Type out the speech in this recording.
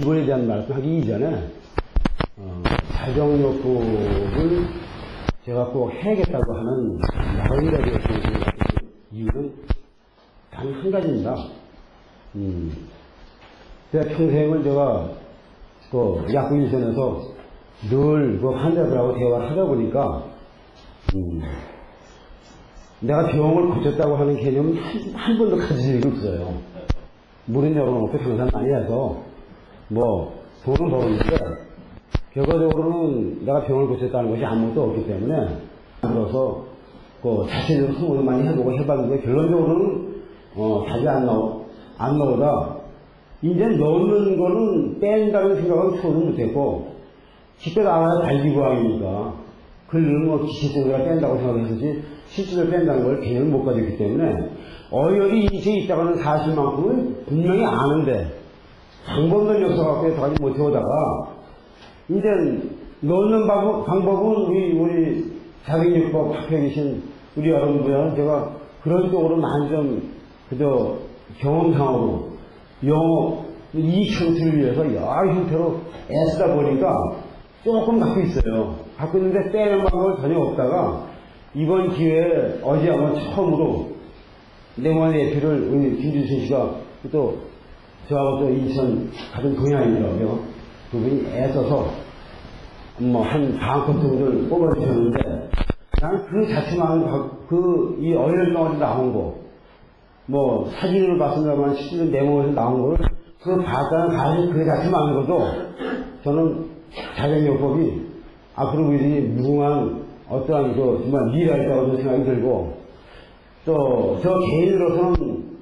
이거에 대한 말씀하기 이전에 어, 자정요법을 제가 꼭 해야겠다고 하는 마음이라고 생각하는 이유는 단 한 가지입니다. 음, 제가 평생을 제가 그 약국일선에서 늘 그 환자들하고 대화를 하다 보니까 음, 내가 병을 고쳤다고 하는 개념은 한, 한 번도 가진 적이 없어요. 물은 열어놓고 장사 많이 해서 뭐 돈은 벌었는데 결과적으로는 내가 병을 고쳤다는 것이 아무것도 없기 때문에 그래서 그 자체적으로 성공을 많이 해보고 해봤는데 결론적으로는 어 답이 안 나오 안 나오다. 이제 넣는 거는 뺀다는 생각은 처음 못했고 집에 나가야 달기구항이니까 그걸 뭐 기체적으로 뺀다고 생각했지 실제로 뺀다는 걸 개념을 못 가졌기 때문에 어혈이 이제 있다가는 사실만큼은 분명히 아는데 방법론 역사 갖고 해서까지 못해오다가 이제 넣는 방법, 방법은 우리 우리 자생육법 학교에 계신 우리 여러분들은 제가 그런 쪽으로 많이 좀 그저 경험상으로 영어 이 형태를 위해서 여러 형태로 애쓰다 보니까 조금 갖고 있어요. 갖고 있는데 빼는 방법은 전혀 없다가 이번 기회에 어제 아마 처음으로 내원 예표를 우리 김준선 씨가 또 저하고 또 인천 같은 동양이더라고요. 그분이 애써서 뭐한 반컷 정도를 뽑아주셨는데 나는 그 자체만 그 이 어혈덩어리 나온 거 뭐 사진으로 봤습니다만 실제로 네모에서 나온 거를 그 봤다는 사실 그 자체만으로도 저는 자연요법이 앞으로 우리 무궁한 어떠한 그 정말 미래가 있다고 생각이 들고 또 저 개인으로서는